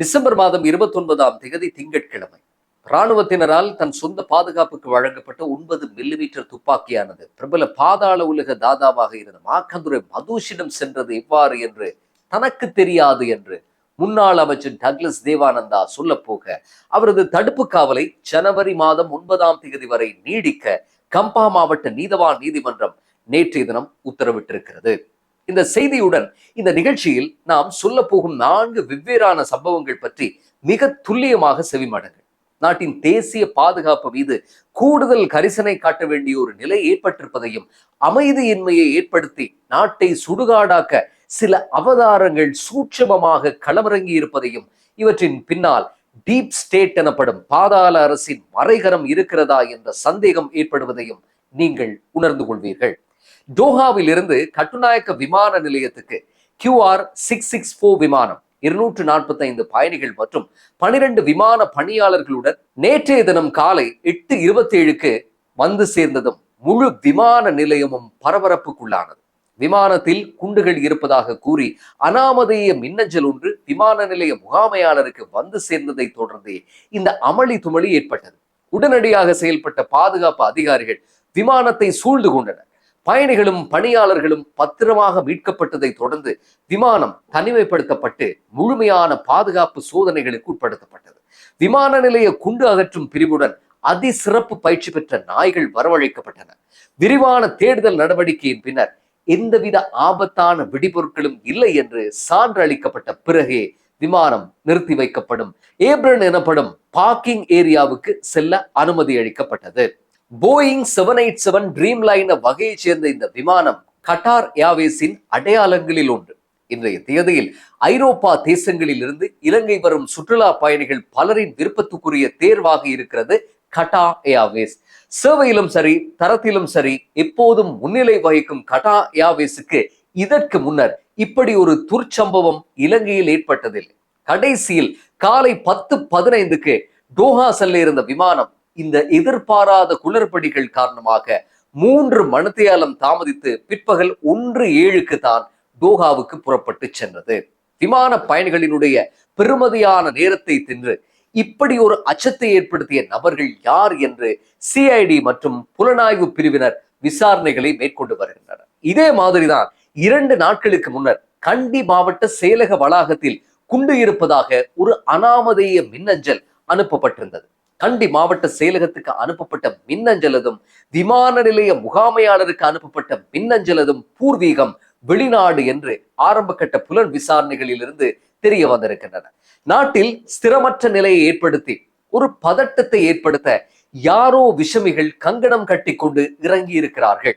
December மாதம் இருபத்தி ஒன்பதாம் தேதி திங்கட்கிழமை. இராணுவத்தினரால் தன் சொந்த பாதுகாப்புக்கு வழங்கப்பட்ட ஒன்பது மில்லிமீட்டர் துப்பாக்கியானது பிரபல பாதாள உலக தாதாவாக இருந்த மாக்கந்துரை மதுஷிடம் சென்றது எவ்வாறு என்று தனக்கு தெரியாது என்று முன்னாள் அமைச்சர் டக்லஸ் தேவானந்தா சொல்ல போக அவரது தடுப்பு காவலை ஜனவரி மாதம் ஒன்பதாம் தேதி வரை நீடிக்க கம்பா மாவட்ட நீதவான் நீதிமன்றம் நேற்றைய தினம் உத்தரவிட்டிருக்கிறது. இந்த செய்தியுடன் இந்த நிகழ்ச்சியில் நாம் சொல்ல போகும் நான்கு வெவ்வேறான சம்பவங்கள் பற்றி மிக துல்லியமாக செவிமடுங்கள் நாட்டின் தேசிய பாதுகாப்பு மீது கூடுதல் கரிசனை காட்ட வேண்டிய ஒரு நிலை ஏற்பட்டிருப்பதையும் அமைதியின்மையை ஏற்படுத்தி நாட்டை சுடுகாடாக்க சில அவதாரங்கள் சூட்சமமாக களமிறங்கி இருப்பதையும் இவற்றின் பின்னால் டீப் ஸ்டேட் எனப்படும் பாதாள அரசின் மறைகரம் இருக்கிறதா என்ற சந்தேகம் ஏற்படுவதையும் நீங்கள் உணர்ந்து கொள்வீர்கள். டோஹாவில் இருந்து கட்டுநாயக்க விமான நிலையத்துக்கு கியூஆர் சிக்ஸ் சிக்ஸ் ஃபோர் விமானம் இருநூற்று நாற்பத்தைந்து பயணிகள் மற்றும் பனிரெண்டு விமான பணியாளர்களுடன் நேற்றைய தினம் காலை எட்டு இருபத்தி ஏழுக்கு வந்து சேர்ந்ததும் முழு விமான நிலையமும் பரபரப்புக்குள்ளானது. விமானத்தில் குண்டுகள் இருப்பதாக கூறி அனாமதேய மின்னஞ்சல் ஒன்று விமான நிலைய முகாமையாளருக்கு வந்து சேர்ந்ததை தொடர்ந்தே இந்த அமளி துமளி ஏற்பட்டது. உடனடியாக செயல்பட்ட பாதுகாப்பு அதிகாரிகள் விமானத்தை சூழ்ந்து கொண்டனர். பயணிகளும் பணியாளர்களும் பத்திரமாக மீட்கப்பட்டதை தொடர்ந்து விமானம் தனிமைப்படுத்தப்பட்டு முழுமையான பாதுகாப்பு சோதனைகளுக்கு உட்படுத்தப்பட்டது. விமான நிலைய குண்டு அகற்றும் பிரிவுடன் அதிசிறப்பு பயிற்சி பெற்ற நாய்கள் வரவழைக்கப்பட்டன. விரிவான தேடுதல் நடவடிக்கையின் பின்னர் எந்தவித ஆபத்தான வெடிபொருட்களும் இல்லை என்று சான்று அளிக்கப்பட்ட பிறகே விமானம் நிறுத்தி வைக்கப்படும். ஏப்ரன் எனப்படும் பார்க்கிங் ஏரியாவுக்கு செல்ல அனுமதி அளிக்கப்பட்டது. Boeing seven eight seven Dreamliner வகையைச் சேர்ந்த இந்த விமானம் கட்டார் ஏர்வேஸின் அடையாளங்களில் ஒன்று. இன்றைய தேதியில் ஐரோப்பா தேசங்களில் இருந்து இலங்கை வரும் சுற்றுலா பயணிகள் பலரின் விருப்பத்துக்குரிய தேர்வாக இருக்கிறது கட்டா ஏர்வேஸ் சேவையிலும் சரி தரத்திலும் சரி எப்போதும் முன்னிலை வகிக்கும் கட்டா ஏர்வேஸுக்கு இதற்கு முன்னர் இப்படி ஒரு துர்ச்சம்பவம் இலங்கையில் ஏற்பட்டதில்லை. கடைசியில் காலை பத்து பதினைந்துக்கு டோஹா செல்ல இருந்த விமானம் இந்த எதிர்பாராத குளறுபடிகள் காரணமாக மூன்று மணித்தியாலம் தாமதித்து பிற்பகல் ஒன்று ஏழுக்கு தான் டோஹாவுக்கு புறப்பட்டு சென்றது. விமான பயணிகளினுடைய பெருமதியான நேரத்தை தின்று இப்படி ஒரு அச்சத்தை ஏற்படுத்திய நபர்கள் யார் என்று சிஐடி மற்றும் புலனாய்வு பிரிவினர் விசாரணைகளை மேற்கொண்டு வருகின்றனர். இதே மாதிரிதான் இரண்டு நாட்களுக்கு முன்னர் கண்டி மாவட்ட செயலக வளாகத்தில் குண்டு இருப்பதாக ஒரு அனாமதேய மின்னஞ்சல் அனுப்பப்பட்டிருந்தது. கண்டி மாவட்ட செயலகத்துக்கு அனுப்பப்பட்ட மின்னஞ்சலதும் விமான நிலைய முகாமையாளருக்கு அனுப்பப்பட்ட மின்னஞ்சலதும் பூர்வீகம் வெளிநாடு என்று ஆரம்ப கட்ட புலன் விசாரணைகளிலிருந்து தெரிய வந்திருக்கின்றன. நாட்டில் ஸ்திரமற்ற நிலையை ஏற்படுத்தி ஒரு பதட்டத்தை ஏற்படுத்த யாரோ விஷமிகள் கங்கணம் கட்டி கொண்டு இறங்கி இருக்கிறார்கள்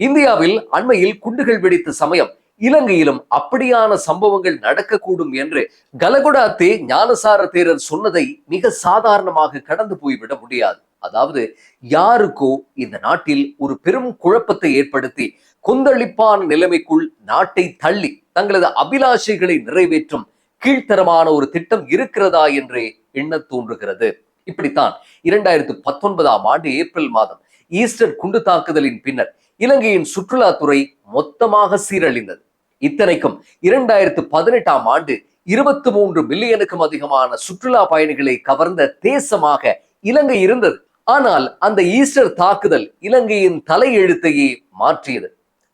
இந்தியாவில் அண்மையில் குண்டுகள் வெடித்த சமயம் இலங்கையிலும் அப்படியான சம்பவங்கள் நடக்கக்கூடும் என்று கலகுடா தே ஞானசார தேரர் சொன்னதை மிக சாதாரணமாக கடந்து போய்விட முடியாது. அதாவது யாருக்கோ இந்த நாட்டில் ஒரு பெரும் குழப்பத்தை ஏற்படுத்தி கொந்தளிப்பான நிலைமைக்குள் நாட்டை தள்ளி தங்களது அபிலாஷைகளை நிறைவேற்றும் கீழ்த்தரமான ஒரு திட்டம் இருக்கிறதா என்றே எண்ண தோன்றுகிறது. இப்படித்தான் இரண்டாயிரத்து பத்தொன்பதாம் ஆண்டு ஏப்ரல் மாதம் ஈஸ்டர் குண்டு தாக்குதலின் பின்னர் இலங்கையின் சுற்றுலாத்துறை மொத்தமாக சீரழிந்தது. இத்தனைக்கும் இரண்டாயிரத்து பதினெட்டாம் ஆண்டு இருபத்தி மூன்று மில்லியனுக்கும் அதிகமான சுற்றுலா பயணிகளை கவர்ந்த தேசமாக இலங்கை இருந்தது. ஆனால் அந்த ஈஸ்டர் தாக்குதல் இலங்கையின் தலையெழுத்தையே மாற்றியது.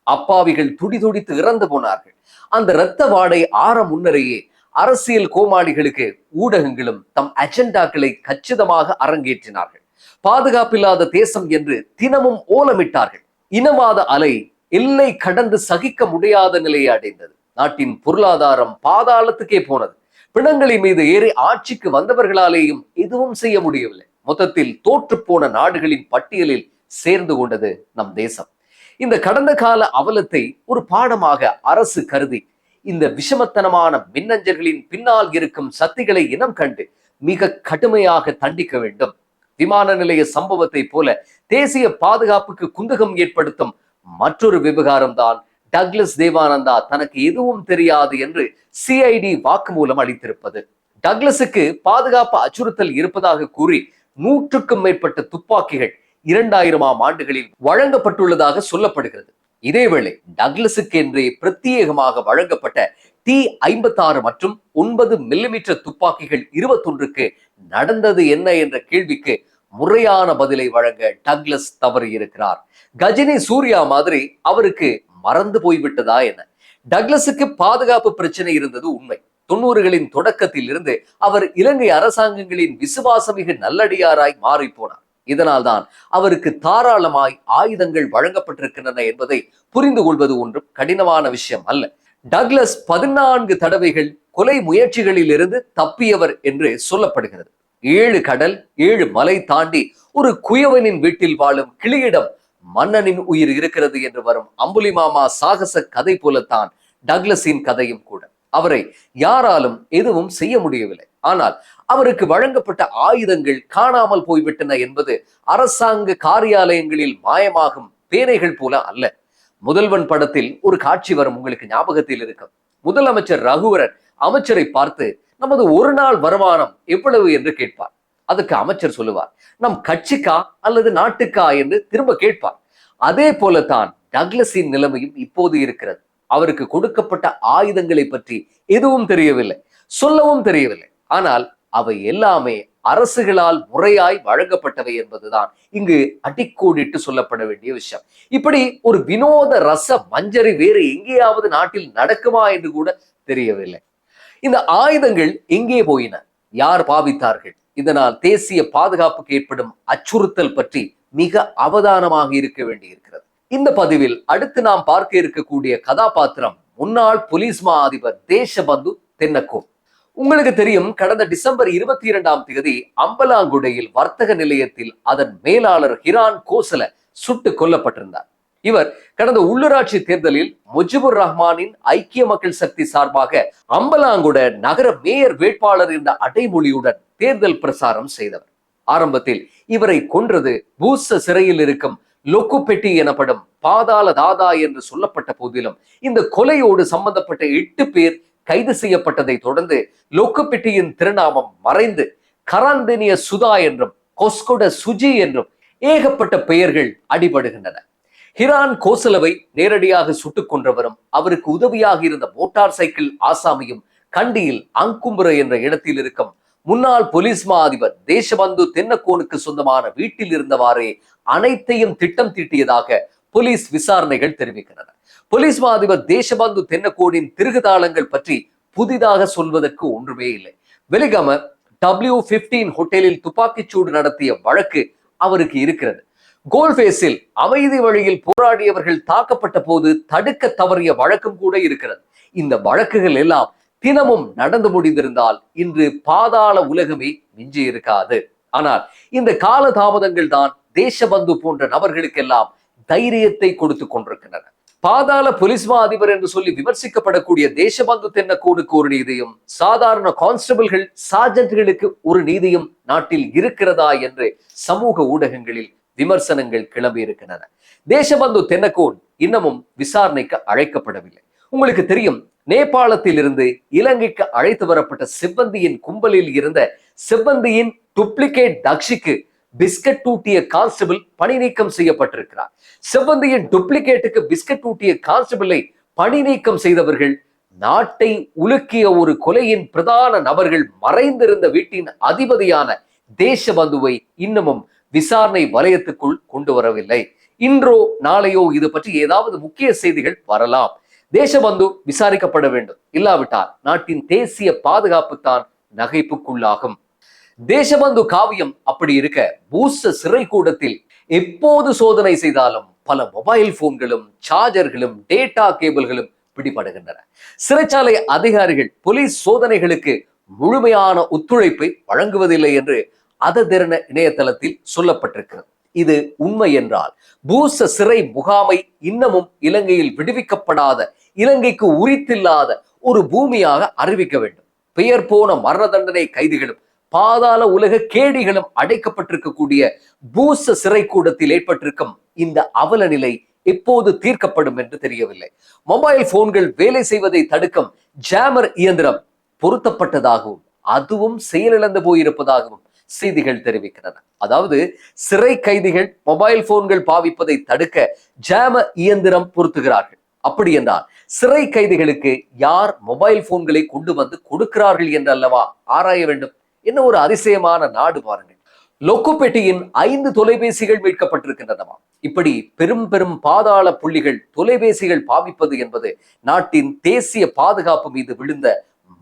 அப்பாவிகள் துடிதுடித்து இறந்து போனார்கள். அந்த இரத்த வாடை ஆற முன்னரையே அரசியல் கோமாளிகளுக்கு ஊடகங்களும் தம் அஜெண்டாக்களை கச்சிதமாக அரங்கேற்றினார்கள். பாதுகாப்பில்லாத தேசம் என்று தினமும் ஓலமிட்டார்கள். இனவாத அலை எல்லை கடந்து சகிக்க முடியாத நிலையை அடைந்தது. நாட்டின் பொருளாதாரம் பாதாளத்துக்கே போனது. பிணங்களின் மீது ஏறி ஆட்சிக்கு வந்தவர்களாலேயும் எதுவும் செய்ய முடியவில்லை. மொத்தத்தில் தோற்று போன நாடுகளின் பட்டியலில் சேர்ந்து கொண்டது நம் தேசம். இந்த கடந்த கால அவலத்தை ஒரு பாடமாக அரசு கருதி இந்த விஷமத்தனமான மின்னஞ்சல்களின் பின்னால் இருக்கும் சக்திகளை இனம் கண்டு மிக கடுமையாக தண்டிக்க வேண்டும். விமான நிலைய சம்பவத்தை போல தேசிய பாதுகாப்புக்கு குந்தகம் ஏற்படுத்தும் மற்றொரு விவகாரம் தான் டக்ளஸ் தேவானந்தா தனக்கு எதுவும் தெரியாது என்று சிஐடி வாக்குமூலம் அளித்திருப்பது. டக்ளஸுக்கு பாதுகாப்பு அச்சுறுத்தல் இருப்பதாக கூறி நூற்றுக்கும் மேற்பட்ட துப்பாக்கிகள் இரண்டாயிரமாம் ஆண்டுகளில் வழங்கப்பட்டுள்ளதாக சொல்லப்படுகிறது. இதேவேளை டக்ளஸுக்கு என்றே பிரத்யேகமாக வழங்கப்பட்ட டி ஐம்பத்தாறு மற்றும் ஒன்பது மில்லிமீட்டர் துப்பாக்கிகள் இருபத்தொன்றுக்கு நடந்தது என்ன என்ற கேள்விக்கு முறையான பதிலை வழங்க டக்ளஸ் தவறி இருக்கிறார் கஜினி சூர்யா மாதிரி அவருக்கு மறந்து போய்விட்டதா என்ன? டக்லஸுக்கு பாதுகாப்பு பிரச்சனை இருந்தது உண்மை. தொண்ணூறுகளின் தொடக்கத்தில் இருந்து அவர் இலங்கை அரசாங்கங்களின் விசுவாசமிகு நல்லடியாராய் மாறி போனார் இதனால்தான் அவருக்கு தாராளமாய் ஆயுதங்கள் வழங்கப்பட்டிருக்கின்றன என்பதை புரிந்து கொள்வது ஒன்றும் கடினமான விஷயம் அல்ல. டக்ளஸ் பதினான்கு தடவைகள் கொலை முயற்சிகளில் இருந்து தப்பியவர் என்று சொல்லப்படுகிறது. ஏழு கடல் ஏழு மலை தாண்டி ஒரு குயவனின் வீட்டில் வாழும் கிளியிடம் மன்னனின் உயிர் இருக்கிறது என்று வரும் அம்புலி மாமா சாகச கதை போலத்தான் டக்லஸின் கதையும் கூட. அவரை யாராலும் எதுவும் செய்ய முடியவில்லை. ஆனால் அவருக்கு வழங்கப்பட்ட ஆயுதங்கள் காணாமல் போய்விட்டன என்பது அரசாங்க காரியாலயங்களில் மாயமாகும் பேனைகள் போல அல்ல. முதல்வன் படத்தில் ஒரு காட்சி வரும் உங்களுக்கு ஞாபகத்தில் இருக்கும். முதலமைச்சர் ரகுவரன் அமைச்சரை பார்த்து நமது ஒரு நாள் வருமானம் எவ்வளவு என்று கேட்பார். அதுக்கு அமைச்சர் சொல்லுவார். நம் கட்சிக்கா அல்லது நாட்டுக்கா என்று திரும்ப கேட்பார். அதே போலத்தான் டக்ளஸின் நிலைமையும் இப்போது இருக்கிறது. அவருக்கு கொடுக்கப்பட்ட ஆயுதங்களை பற்றி எதுவும் தெரியவில்லை சொல்லவும் தெரியவில்லை. ஆனால் அவை எல்லாமே அரசுகளால் முறையாய் வழங்கப்பட்டவை என்பதுதான் இங்கு அடிக்கோடிட்டு சொல்லப்பட வேண்டிய விஷயம். இப்படி ஒரு வினோத ரச மஞ்சரி வேறு எங்கேயாவது நாட்டில் நடக்குமா என்று கூட தெரியவில்லை. இந்த ஆயுதங்கள் எங்கே போயின? யார் பாவித்தார்கள்? இதனால் தேசிய பாதுகாப்புக்கு ஏற்படும் அச்சுறுத்தல் பற்றி மிக அவதானமாக இருக்க வேண்டியிருக்கிறது. இந்த பதிவில் அடுத்து நாம் பார்க்க இருக்கக்கூடிய கதாபாத்திரம் முன்னாள் போலீஸ் மா அதிபர் தேசபந்து தென்னக்கோ உங்களுக்கு தெரியும் கடந்த டிசம்பர் இருபத்தி இரண்டாம் தேதி அம்பலாங்குடையில் வர்த்தக நிலையத்தில் அதன் மேலாளர் ஹிரான் கோசல சுட்டு கொல்லப்பட்டிருந்தார். இவர் கடந்த உள்ளூராட்சி தேர்தலில் முஜிபுர் ரஹ்மானின் ஐக்கிய மக்கள் சக்தி சார்பாக அம்பலாங்குட நகர மேயர் வேட்பாளர் என்ற அடைமொழியுடன் தேர்தல் பிரசாரம் செய்தவர். ஆரம்பத்தில் இவரை கொன்றது பூச சிறையில் இருக்கும் லொக்குப்பெட்டி எனப்படும் பாதாள தாதா என்று சொல்லப்பட்ட போதிலும் இந்த கொலையோடு சம்பந்தப்பட்ட எட்டு பேர் கைது செய்யப்பட்டதை தொடர்ந்து லொக்குப்பெட்டியின் திருநாமம் மறைந்து கராந்தனிய சுதா என்றும் கொஸ்கொட சுஜி என்றும் ஏகப்பட்ட பெயர்கள் அடிபடுகின்றன. ஹிரான் கோசலவை நேரடியாக சுட்டுக் கொன்றவரும் அவருக்கு உதவியாக இருந்த மோட்டார் சைக்கிள் ஆசாமியும் கண்டியில் அங்கும்புரை என்ற இடத்தில் இருக்கும் முன்னாள் போலீஸ் மா அதிபர் தேசபந்து தென்னக்கோனுக்கு சொந்தமான வீட்டில் இருந்தவாறே அனைத்தையும் திட்டம் தீட்டியதாக போலீஸ் விசாரணைகள் தெரிவிக்கின்றன. போலீஸ் மா அதிபர் தேசபந்து தென்னக்கோனின் திருகுதாளங்கள் பற்றி புதிதாக சொல்வதற்கு ஒன்றுமே இல்லை. வெலிகம டபிள்யூ பிப்டீன் ஹோட்டலில் துப்பாக்கிச்சூடு நடத்திய வழக்கு அவருக்கு இருக்கிறது. கோல்பேஸில் அமைதி வழியில் போராடியவர்கள் தாக்கப்பட்ட போது தடுக்க தவறிய வழக்கம் கூட இருக்கிறது. இந்த வழக்குகள் எல்லாம் தினமும் நடந்து முடிந்திருந்தால் இன்று பாதாள உலகமே மிஞ்சி இருக்காது. ஆனால் இந்த கால தாமதங்கள் தான் தேசபந்து போன்ற நபர்களுக்கெல்லாம் தைரியத்தை கொடுத்து கொண்டிருக்கின்றன. பாதாள பொலிஸ்மா அதிபர் என்று சொல்லி விமர்சிக்கப்படக்கூடிய தேசபந்து தென்னக்கோனுக்கு ஒரு நீதியும் சாதாரண கான்ஸ்டபிள்கள் சார்ஜன்ட்களுக்கு ஒரு நீதியும் நாட்டில் இருக்கிறதா என்று சமூக ஊடகங்களில் விமர்சனங்கள் கிளம்பி இருக்கின்றன. தேசபந்து தென்னகோன் இன்னமும் விசாரணைக்கு அழைக்கப்படவில்லை. உங்களுக்கு தெரியும் நேபாளத்தில் இருந்து இலங்கைக்கு அழைத்து வரப்பட்ட சிப்பந்தியின் கும்பலில் இருந்த சிப்பந்தியின் டுப்ளிகேட் தக்ஷிக்கு பிஸ்கட் ஊட்டிய கான்ஸ்டபிள் பணி நீக்கம் செய்யப்பட்டிருக்கிறார். சிவந்தியின் டுப்ளிகேட்டுக்கு பிஸ்கட் ஊட்டிய கான்ஸ்டபிளை பணி நீக்கம் செய்தவர்கள் நாட்டை உலுக்கிய ஒரு கொலையின் பிரதான நபர்கள் மறைந்திருந்த வீட்டின் அதிபதியான தேசபந்துவை இன்னமும் விசாரணை வலயத்துக்குள் கொண்டு வரவில்லை. இன்றோ நாளையோ இது பற்றி ஏதாவது முக்கிய செய்திகள் வரலாம். தேசபந்து விசாரிக்கப்பட வேண்டும். இல்லாவிட்டால் நாட்டின் தேசிய பாதுகாப்பு தான் நகைப்புக்குள்ளாகும். தேசபந்து காவியம் அப்படி இருக்க பூச சிறை கூடத்தில் எப்போது சோதனை செய்தாலும் பல மொபைல் போன்களும் சார்ஜர்களும் டேட்டா கேபிள்களும் பிடிபடுகின்றன. சிறைச்சாலை அதிகாரிகள் போலீஸ் சோதனைகளுக்கு முழுமையான ஒத்துழைப்பை வழங்குவதில்லை என்று அததிறன இணையதளத்தில் சொல்லப்பட்டிருக்கிறது. இது உண்மை என்றால் பூச சிறை முகாமை இன்னமும் இலங்கையில் விடுவிக்கப்படாத இலங்கைக்கு உரித்தில்லாத ஒரு பூமியாக அறிவிக்க வேண்டும். பெயர் போன மரண தண்டனை கைதிகளும் பாதாள உலக கேடிகளும் அடைக்கப்பட்டிருக்கக்கூடிய பூச சிறை கூடத்தில் ஏற்பட்டிருக்கும் இந்த அவல நிலை எப்போது தீர்க்கப்படும் என்று தெரியவில்லை. மொபைல் போன்கள் வேலை செய்வதை தடுக்கும் ஜாமர் இயந்திரம் பொருத்தப்பட்டதாகவும் அதுவும் செயலிழந்து போயிருப்பதாகவும் செய்திகள் தெரிவிக்கின்றன. அதாவது சிறை கைதிகள் மொபைல் போன்கள் பாவிப்பதை தடுக்க ஜாம இயந்திரம் பொருத்துகிறார்கள். அப்படி என்றால் சிறை கைதிகளுக்கு யார் மொபைல் போன்களை கொண்டு வந்து கொடுக்கிறார்கள் என்று அல்லவா ஆராய வேண்டும்? என்ன ஒரு அதிசயமான நாடு பாருங்கள். லொக்குப்பெட்டியின் ஐந்து தொலைபேசிகள் மீட்கப்பட்டிருக்கின்றனவா? இப்படி பெரும் பெரும் பாதாள புள்ளிகள் தொலைபேசிகள் பாவிப்பது என்பது நாட்டின் தேசிய பாதுகாப்பு மீது விழுந்த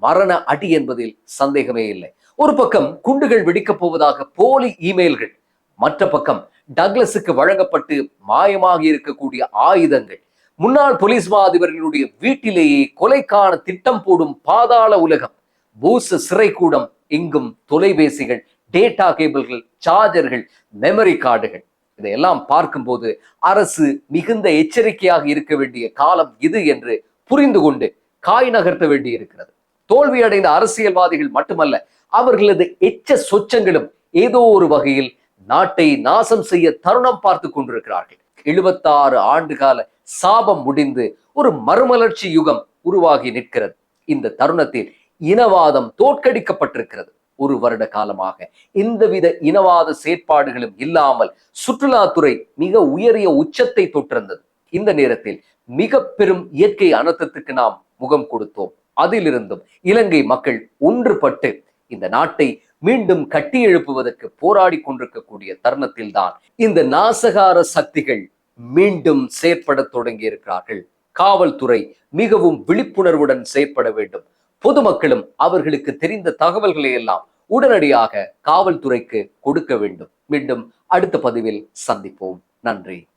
மரண அடி என்பதில் சந்தேகமே இல்லை. ஒரு பக்கம் குண்டுகள் வெடிக்கப் போவதாக போலி இமெயில்கள் மற்ற பக்கம் டக்ளஸுக்கு வழங்கப்பட்டு மாயமாக இருக்கக்கூடிய ஆயுதங்கள். முன்னாள் போலீஸ் மா அதிபர்களுடைய வீட்டிலேயே கொலைக்கான திட்டம் போடும் பாதாள உலகம். பூச சிறை கூடம் இங்கும் தொலைபேசிகள் டேட்டா கேபிள்கள் சார்ஜர்கள் மெமரி கார்டுகள். இதையெல்லாம் பார்க்கும்போது அரசு மிகுந்த எச்சரிக்கையாக இருக்க வேண்டிய காலம் இது என்று புரிந்து கொண்டு காய் நகர்த்த வேண்டி இருக்கிறது தோல்வி அடைந்த அரசியல்வாதிகள் மட்டுமல்ல அவர்களது எச்ச சொச்சங்களும் ஏதோ ஒரு வகையில் நாட்டை நாசம் செய்ய தருணம் பார்த்து கொண்டிருக்கிறார்கள். எழுபத்தாறு ஆண்டு கால சாபம் முடிந்து ஒரு மறுமலர்ச்சி யுகம் உருவாகி நிற்கிறது. இந்த தருணத்தில் இனவாதம் தோற்கடிக்கப்பட்டிருக்கிறது. ஒரு வருட காலமாக எந்தவித இனவாத செயற்பாடுகளும் இல்லாமல் சுற்றுலாத்துறை மிக உயரிய உச்சத்தை தொற்றிருந்தது இந்த நேரத்தில் மிக பெரும் இயற்கை அனர்த்தத்துக்கு நாம் முகம் கொடுத்தோம். அதிலிருந்தும் இலங்கை மக்கள் ஒன்றுபட்டு இந்த நாட்டை மீண்டும் கட்டி எழுப்புவதற்கு போராடி கொண்டிருக்கக்கூடிய தருணத்தில் தான் இந்த நாசகார சக்திகள் மீண்டும் செயற்பட தொடங்கி இருக்கிறார்கள் காவல்துறை மிகவும் விழிப்புணர்வுடன் செயற்பட வேண்டும். பொதுமக்களும் அவர்களுக்கு தெரிந்த தகவல்களை எல்லாம் உடனடியாக காவல்துறைக்கு கொடுக்க வேண்டும். மீண்டும் அடுத்த பதிவில் சந்திப்போம். நன்றி.